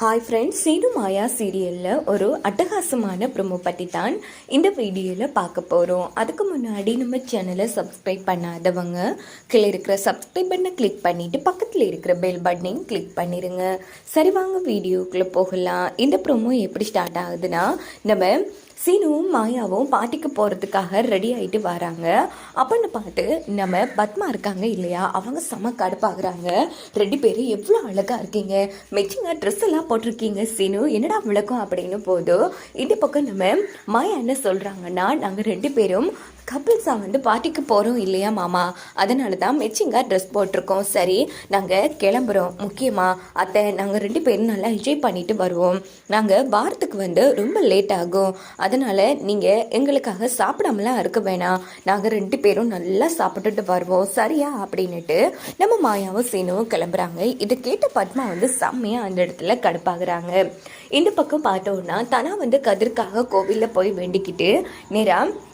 Hi friends Seenu மாயா சீரியலில் ஒரு அட்டகாசமான ப்ரோமோ பற்றி தான் இந்த வீடியோவில் பார்க்க போகிறோம் அதுக்கு முன்னாடி நம்ம சேனலை சப்ஸ்கிரைப் பண்ணாதவங்க கீழே இருக்கிற சப்ஸ்கிரைப் பண்ணை கிளிக் பண்ணிவிட்டு பக்கத்தில் இருக்கிற பெல் பட்டனையும் கிளிக் பண்ணிடுங்க சரி வாங்க வீடியோக்குள்ளே போகலாம். இந்த ப்ரோமோ எப்படி ஸ்டார்ட் ஆகுதுன்னா நம்ம சீனுவும் மாயாவும் பாட்டிக்கு போகிறதுக்காக ரெடி ஆகிட்டு வராங்க. அப்படின்னு பார்த்து நம்ம பத்மா இருக்காங்க இல்லையா? அவங்க செம கடுப்பாகிறாங்க. ரெண்டு பேரும் எவ்வளோ அழகாக இருக்கீங்க. மெச்சிங்காக ட்ரெஸ் எல்லாம் போட்டிருக்கீங்க சீனு. என்னடா விளக்கம் அப்படின்னு போதும் இந்த பக்கம் நம்ம மாயா என்ன சொல்கிறாங்கன்னா நாங்கள் ரெண்டு பேரும் கப்பிள்ஸாக வந்து பார்ட்டிக்கு போகிறோம் இல்லையா மாமா? அதனால தான் மெச்சிங்காக ட்ரெஸ் போட்டிருக்கோம். சரி நாங்கள் கிளம்புறோம். முக்கியமாக அத்தை நாங்கள் ரெண்டு பேரும் நல்லா என்ஜாய் பண்ணிட்டு வருவோம். நாங்கள் வாரத்துக்கு வந்து ரொம்ப லேட் ஆகும். அதனால் நீங்கள் எங்களுக்காக சாப்பிடாமலாம் இருக்க வேணாம். நாங்கள் ரெண்டு பேரும் நல்லா சாப்பிட்டுட்டு வருவோம். சரியா? அப்படின்னுட்டு நம்ம மாயாவும் சீனுவும் கிளம்புறாங்க. இதை கேட்ட பத்மா வந்து செம்மையாக அந்த இடத்துல கடுப்பாகிறாங்க. இந்த பக்கம் பார்த்தோன்னா தனா வந்து கதிர்க்காக கோவிலில் போய் வேண்டிக்கிட்டு நேராக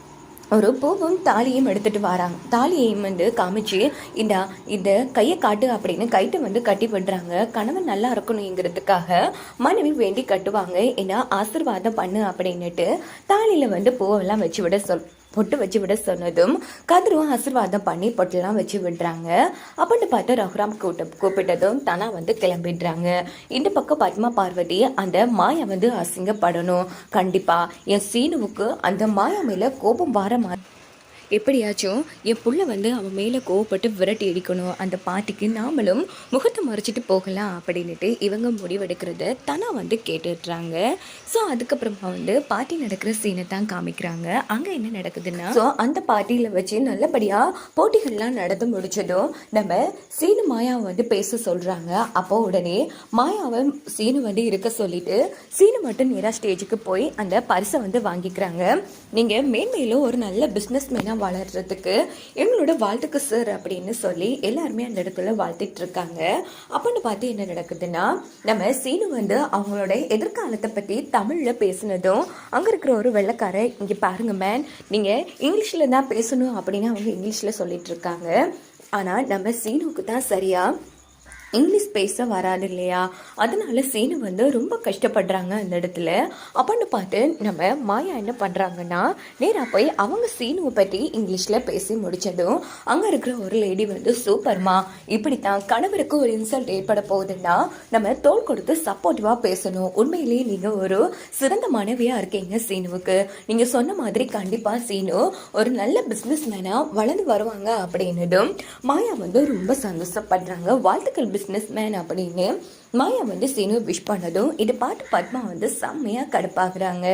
ஒரு பூவும் தாலியும் எடுத்துட்டு வராங்க. தாலியையும் வந்து காமிச்சு இந்தா இந்த கையை காட்டு அப்படின்னு கைட்டை வந்து கட்டி விடுறாங்க. கணவன் நல்லா இருக்கணுங்கிறதுக்காக மனைவி வேண்டி கட்டுவாங்க. ஏன்னா ஆசீர்வாதம் பண்ணு அப்படின்னுட்டு தாலியில் வந்து பூவெல்லாம் வச்சு விட சொல் பொட்டு வச்சு விட சொன்னதும் கதிரும் ஆசீர்வாதம் பண்ணி பொட்டெல்லாம் வச்சு விடுறாங்க. அப்படின்னு பார்த்து ரகுராம் கூட்ட கூப்பிட்டதும் தனா வந்து கிளம்பிடுறாங்க. இந்த பக்கம் பத்மா பார்வதி அந்த மாயா வந்து அசிங்கப்படணும். கண்டிப்பா என் சீனுவுக்கு அந்த மாயா மேல கோபம் வர மாதிரி எப்படியாச்சும் என் புள்ள வந்து அவன் மேலே கோவப்பட்டு விரட்டி அடிக்கணும். அந்த பாட்டிக்கு நாமளும் முகத்தை மறைச்சிட்டு போகலாம் அப்படின்னுட்டு இவங்க முடிவெடுக்கிறத தனா வந்து கேட்டுடுறாங்க. ஸோ அதுக்கப்புறமா வந்து பாட்டி நடக்கிற சீனை தான் காமிக்கிறாங்க. அங்கே என்ன நடக்குதுன்னா ஸோ அந்த பாட்டியில் வச்சு நல்லபடியாக போட்டிகள்லாம் நடந்து முடிச்சதும் நம்ம சீனு மாயாவை வந்து பேச சொல்கிறாங்க அப்போ உடனே மாயாவை சீனு வந்து இருக்க சொல்லிட்டு சீனு மட்டும் நேராக ஸ்டேஜுக்கு போய் அந்த பரிசை வந்து வாங்கிக்கிறாங்க. நீங்கள் மேன்மேலும் ஒரு நல்ல பிஸ்னஸ் மேனாக வளர்றதுக்கு எங்களோட வாழ்த்துக்கு சார் அப்படின்னு சொல்லி எல்லாருமே அந்த இடத்துல வாழ்த்திட்டு இருக்காங்க. அப்படின்னு பார்த்து என்ன நடக்குதுன்னா நம்ம சீனு வந்து அவங்களோட எதிர்காலத்தை பற்றி தமிழில் பேசினதும் அங்கே இருக்கிற ஒரு வெள்ளைக்காரர் இங்கே பாருங்க மேன் நீங்கள் இங்கிலீஷில் தான் பேசணும் அப்படின்னு அவங்க இங்கிலீஷில் சொல்லிட்டு இருக்காங்க. ஆனால் நம்ம சீனுவுக்கு தான் சரியாக இங்கிலீஷ் பேச வராது இல்லையா? அதனால சீனு வந்து ரொம்ப கஷ்டப்படுறாங்க அந்த இடத்துல. அப்படின்னு பார்த்து நம்ம மாயா என்ன பண்ணுறாங்கன்னா நேராக போய் அவங்க சீனுவை பற்றி இங்கிலீஷில் பேசி முடிச்சதும் அங்கே இருக்கிற ஒரு லேடி வந்து சூப்பர்மா இப்படித்தான் கணவருக்கு ஒரு இன்சல்ட் ஏற்பட போகுதுன்னா நம்ம தோல் கொடுத்து சப்போர்ட்டிவாக பேசணும். உண்மையிலேயே நீங்கள் ஒரு சிறந்த மனைவியாக இருக்கீங்க சீனுவுக்கு. நீங்கள் சொன்ன மாதிரி கண்டிப்பாக சீனு ஒரு நல்ல பிஸ்னஸ் மேனாக வளர்ந்து வருவாங்க அப்படின்னதும் மாயா வந்து ரொம்ப சந்தோஷப்படுறாங்க. வாழ்த்துக்கள் பிஸ்னஸ் மேன் அப்படின்னு மாயா வந்து சீனு விஷ் பண்ணதும் இதை பாட்டு பத்மா வந்து செம்மையாக கடுப்பாகிறாங்க